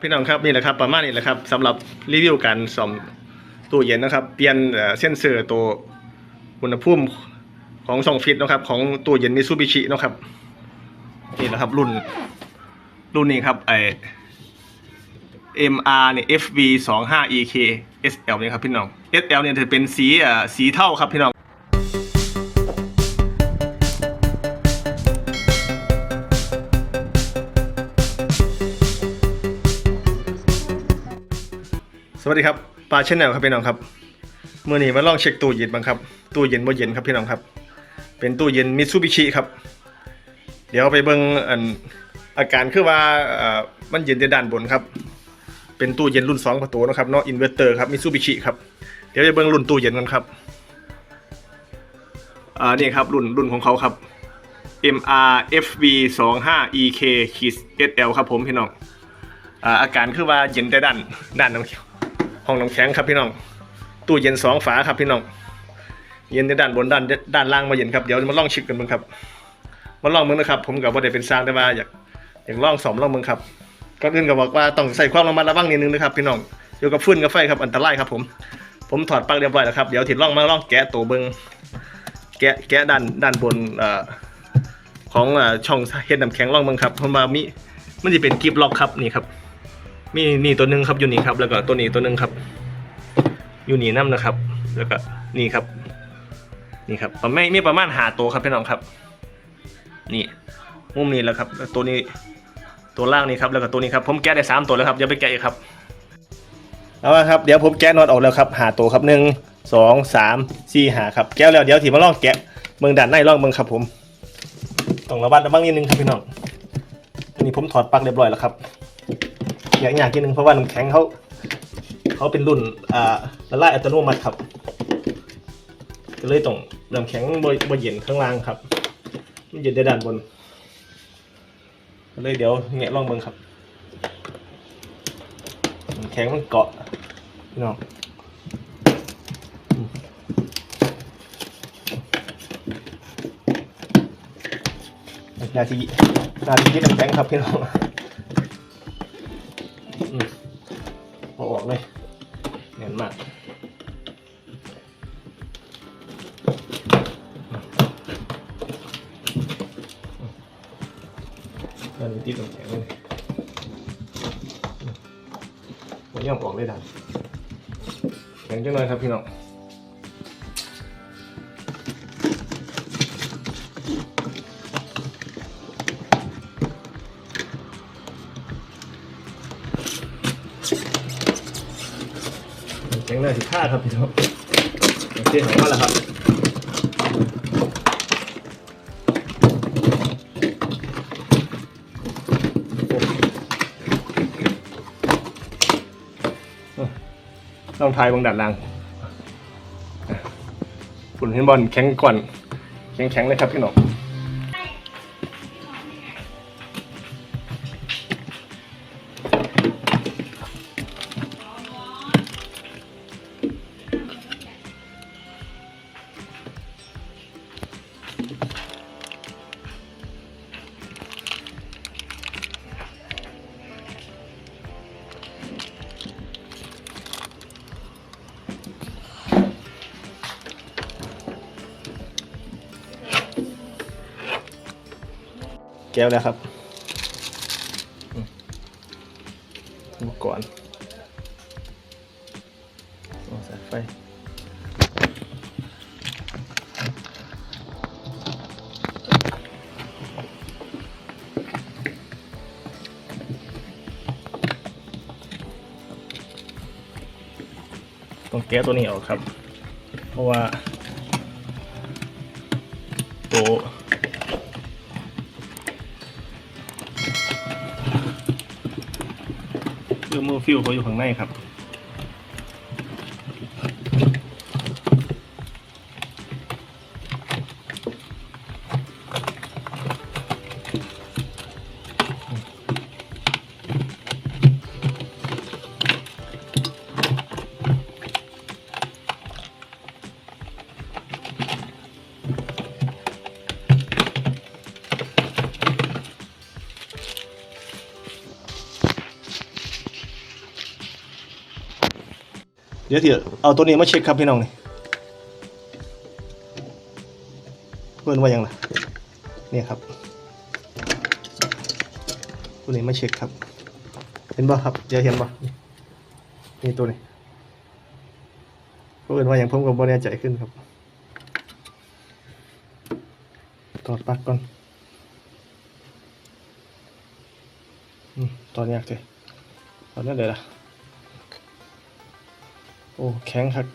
พี่น้องครับนี่แหละครับประมาณนี้แหละครับสำหรับรีวิวการซ่อมตู้เย็นนะครับ เปลี่ยนเส้นเซอร์ตัวอุณหภูมิของช่องฟิตนะครับ ของตู้เย็นมิซูบิชินะครับนี่แหละครับรุ่นรุ่นนี้ครับไอ MR เนี่ย FV 2 5 EK SL เนี่ยครับพี่น้อง SL เนี่ยจะเป็นสีเอ่อสีเท่าครับพี่น้อง วัสดีครับปลาเชนแนลครับพี่น้องครับเมื่อนี้มาลองเช็คตู้เย็นบ้างครับตู้เย็นบ่เย็นครับพี่น้องครับ เป็นตู้เย็นมิตซูบิชิครับ เดี๋ยวไปเบิ่งอันอาการคือว่ามันเย็นในด้านบนครับ เป็นตู้เย็นรุ่น 2 ประตูนะครับเนาะอินเวอร์เตอร์ครับมิตซูบิชิครับเดี๋ยวไปเบิ่งรุ่นตู้เย็นกันครับอ่านี่ครับรุ่นรุ่นของเขาครับ MR FV 2 5 EK SL ครับผมพี่น้องอ่าอาการคือว่าเย็นแต่ด้านด้านน้ำแข็ง ห้องน้ำแข็งครับพี่น้อง ตู้เย็นสองฝาครับพี่น้อง เย็นในด้านบนด้านด้านล่างมาเย็นครับ เดี๋ยวมาลองชิคกันมึงครับ มาลองมึงนะครับ ผมกับว่าได้เป็นสร้างแต่ว่าอยากอยากลองสอมลองมึงครับก่อนอื่นก็บอกว่าต้องใส่ความระมัดระวังนิดนึงนะครับพี่น้องอยู่กับฟืนกับไฟครับอันตรายครับผม ผมถอดปลั๊กเรียบร้อยแล้วครับ เดี๋ยวถิดลองมาล่องแกะตัวเบิงแกะแกะด้านด้านบนอของอช่องเฮ็ดน้ำแข็งล่องมึงครับเพราะว่ามีมันจะเป็นกิฟล็อกครับนี่ครับ มีนี่ตัวหนึ่งครับอยู่นี่ครับ แล้วก็ตัวนี้ตัวหนึ่งครับ อยู่นี่น้ำนะครับ แล้วก็นี่ครับ นี่ครับประมาณมีประมาณหาตัวครับพี่น้องครับ นี่มุมนี้แล้วครับ ตัวนี้ตัวล่างนี่ครับแล้วก็ตัวนี้ครับผมแกะได้สามตัวแล้วครับอย่าไปแกะอีกครับเอาละครับเดี๋ยวผมแกะน็อตออกแล้วครับหาตัวครับหนึ่งสองสามสี่หาครับแกะแล้วเดี๋ยวถีมาลองแกะเมืองด่านในลองเมืองครับผมต้องระวัดระวังนิดนึงครับพี่น้องอันนี้ผมถอดปลั๊กเรียบร้อยแล้วครับ อยากอยากกินหนึ่งเพราะว่าน้ำแข็งเขาเขาเป็นรุ่นอ่าละลายอัตโนมัติครับก็เลยต้องน้ำแข็งบบ่เย็นข้างล่างครับมันเย็นในด้านบนเลยเดี๋ยวแงะลองเบิ่งครับน้ำแข็งมันเกาะพี่น้องนาทีนาทียึดน้ำแข็งครับพี่น้อง เอาออกเลยเนียนมากอันนี้ติดลงแข็งเลยมันย่อมออกเลยดันแข็งจังเลยครับพี่น้อง สิค่าครับพี่น้องโอเคของมาแล้วครับต้องทายบางดัดล่างฝุ่นเห็นบอลแข็งก่อน แข็งๆเลยครับพี่หนกแก้วแล้วครับอุปกรณ์เอาสายไฟต้องแก้ตัวนี้ออกครับ เพราะว่าตัว คือมือฟิลเขาอยู่ข้างในครับ เดี๋ยวที่เอาตัวนี้มาเช็คครับพี่น้องนี่เพื่อนว่ายังไงเนี่ยครับตัวนี้มาเช็คครับ เห็นบ่ครับเดี๋ยวเห็นบ่นี่ตัวนี้เพื่อนว่าอย่างผมก็บ่แน่ใจขึ้นครับถอดปลั๊กก่อนอืมตอนนี้เลยตอนนี้เลยล่ะ โอ้ แข็งครับ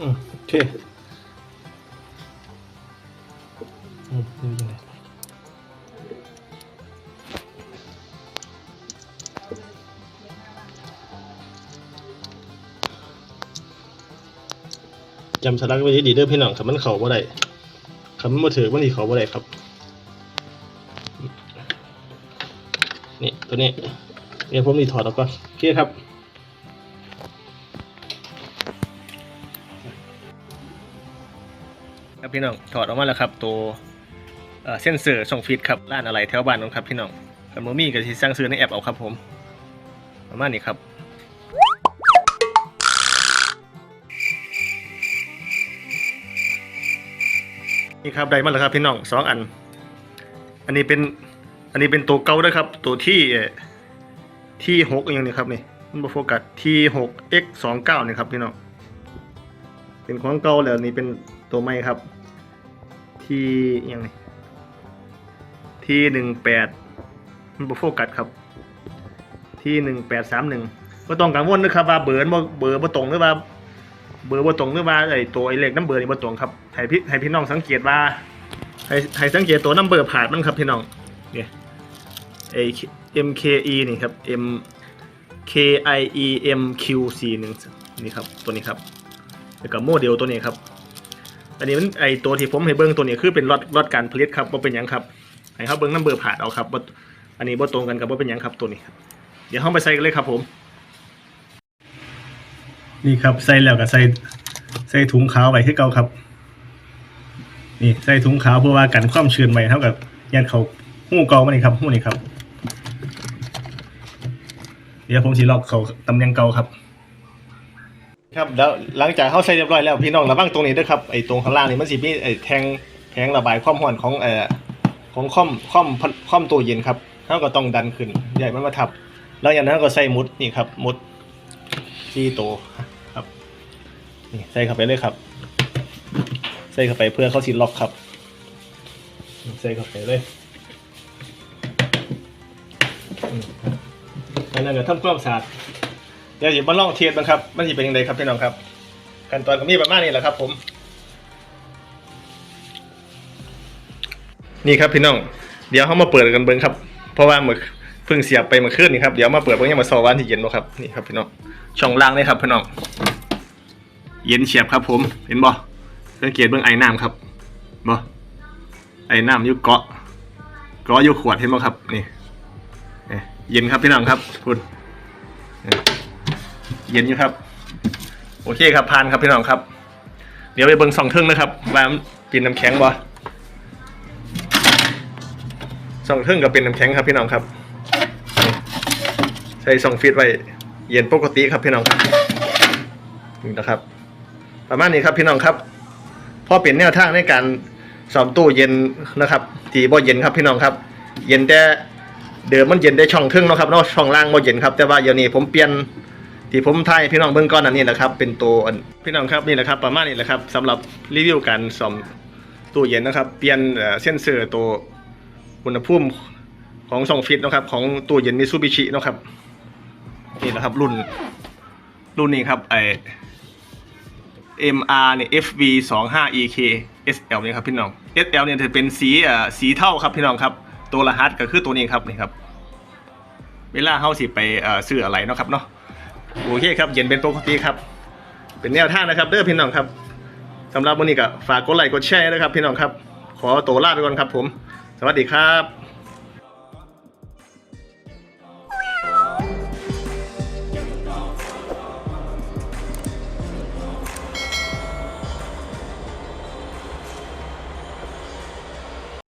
อืมโอเคอืมนี่ยังไงจำสลักไว้ดีๆเด้อพี่น้องคำมันเข่าบ่ได้คำมันบ่ถือมันที่เขาบ่ได้ครับ ตัวนี้เดี๋ยวผมรีถอดออกก่อนโอเคครับครับพี่น้องถอดออกมาแล้วครับ ตัวเส้นเซอร์ส่งฟีดครับร้านอะไรแถวบ้านน้องครับพี่น้องกันโมมี่ก็สิสร้างซื้อในแอปเอาครับผมประมาณนี้ครับนี่ครับได้มาแล้วครับพี่น้องสองอัน อันนี้เป็น อันนี้เป็นตัวเก่าด้วยครับ ตัวที่ที่หกอย่างนี้ครับนี่มันบโฟกัสที่หก x สองเก้านี่ครับพี่น้องเป็นของเก่าแล้วนี่เป็นตัวใหม่ครับ ที่อยังไงที่หนึ่งแปดมันบโฟกัสครับ ที่หนึ่งแปดสามหนึ่งก็ต้องกังวลนะครับว่าเบอร์บ่เบอร์บ่ตรงหรือว่า เบอร์บ่ตรงหรือว่าไอ้ตัวไอ้เลขน้ำเบอร์นี่บ่ตรงครับให้พี่ให้พี่น้องสังเกตว่าให้ให้สังเกตตัวน้ำเบอร์ผ่านมันครับพี่น้องเนี่ย ไอ MKE นี่ครับ M K I E M Q 4 1นี่ครับตัวนี้ครับแล้วก็โมเดลตัวนี้ครับ อันนี้มันไอตัวที่ผมให้เบิ้งตัวนี้คือเป็นรอดรอดการผลิตครับว่าเป็นยังครับให้เขาเบิ้งน้ำเบอร์ผ่านเอาครับอันนี้บ่ตรงกันกับว่าเป็นยังครับตัวนี้ครับเดี๋ยวเข้าไปใส่กันเลยครับผม นี่ครับใส่แล้วก็ใส่ใส่ถุงขาวไว้ให้เก่าครับ นี่ใส่ถุงขาวเพื่อว่ากันความชื้นไว้เท่ากับยันเขาหู้เก่ามานี่ครับหู้นี่ครับ เดี๋ยวผมสีล็อกเขาตำแหน่งเก่าครับ ครับแล้วหลังจากเขาใส่เรียบร้อยแล้วพี่น้องระวังตรงนี้ด้วยครับไอ้ตรงข้างล่างนี่มันสิมีไอ้แทงแทงระบายความร้อนของเอ่อของคอมคอมคอมตัวเย็นครับเขาก็ต้องดันขึ้นใหญ่มันมาทับ แล้วอย่างนั้นก็ใส่มุดนี่ครับ มุดที่โตวครับนี่ใส่เข้าไปเลยครับ ใส่เข้าไปเพื่อเข้าสิล็อกครับ ใส่เข้าไปเลย อืมอันนั้นก็ทำความสะอาดเดี๋ยวจะมาลองเทียบนะครับ มันจะเป็นยังไงครับพี่น้องครับ ขั้นตอนก็มีประมาณนี้แหละครับ ผม นี่ครับพี่น้อง เดี๋ยวเขามาเปิดกันเบิ้งครับ เพราะว่าเมื่อเพิ่งเสียบไปเมื่อคืนนี่ครับ เดี๋ยวมาเปิดเบิ้งยังมาสอวันที่เย็นบ่ครับ นี่ครับพี่น้อง ช่องล่างนี่ครับพี่น้อง เย็นเฉียบครับ ผม เห็นบ่สังเกตเบิ้งไอ้น้ำครับบ่ไอ้น้ำยุเกาะเกาะยู่ขวดเห็นบ่ครับ นี่ เย็นครับพี่น้องครับคุณเย็นอยู่ครับ โอเคครับพานครับพี่น้องครับ เดี๋ยวไปเบิ้งสองเทิงนะครับว่ามันนน้ำแข็งบ่สองเทิงก็เป็นน้ำแข็งครับพี่น้องครับ ใส่สองฟีตไว้ เย็นปกติครับพี่น้องครับนี่นะครับ ประมาณนี้ครับพี่น้องครับพอเปลี่ยนแนวทางในการสอมตู้เย็นนะครับ ที่บ่เย็นครับพี่น้องครับ เย็นแต่ เดิมมันเย็นได้ช่องเทิงเนาะครับเนาะช่องล่างบ่เย็นครับแต่ว่าเดี๋ยวนี้ผมเปลี่ยนที่ผมถ่ายพี่น้องเบื้องก้อนอันนี้นะครับ เป็นตัวพี่น้องครับนี่แหละครับประมาณนี้แหละครับสำหรับรีวิวการซ่อมตู้เย็นนะครับเปลี่ยนเส้นเซอร์ตัวอุณหภูมิของสองฟิตนะครับของตู้เย็นมิซูบิชินะครับนี่แหละครับรุ่นรุ่นนี้ครับไอ MR เนี่ย FV 2 5 EK SL เนี่ยครับพี่น้อง SL เนี่ยจะเป็นสีอ่อสีเท่าครับพี่น้องครับ ตัวรหัสก็คือตัวนี้ครับนี่ครับ เวลาเฮาสิไปซื้ออะไรเนาะครับเนาะโอเคครับเย็นเป็นปกติครับ เป็นแนวทางนะครับเด้อพี่น้องครับสำหรับวันนี้ก็ฝากกดไลค์กดแชร์นะครับพี่น้องครับ ขอตัวลาไปก่อนครับผม สวัสดีครับ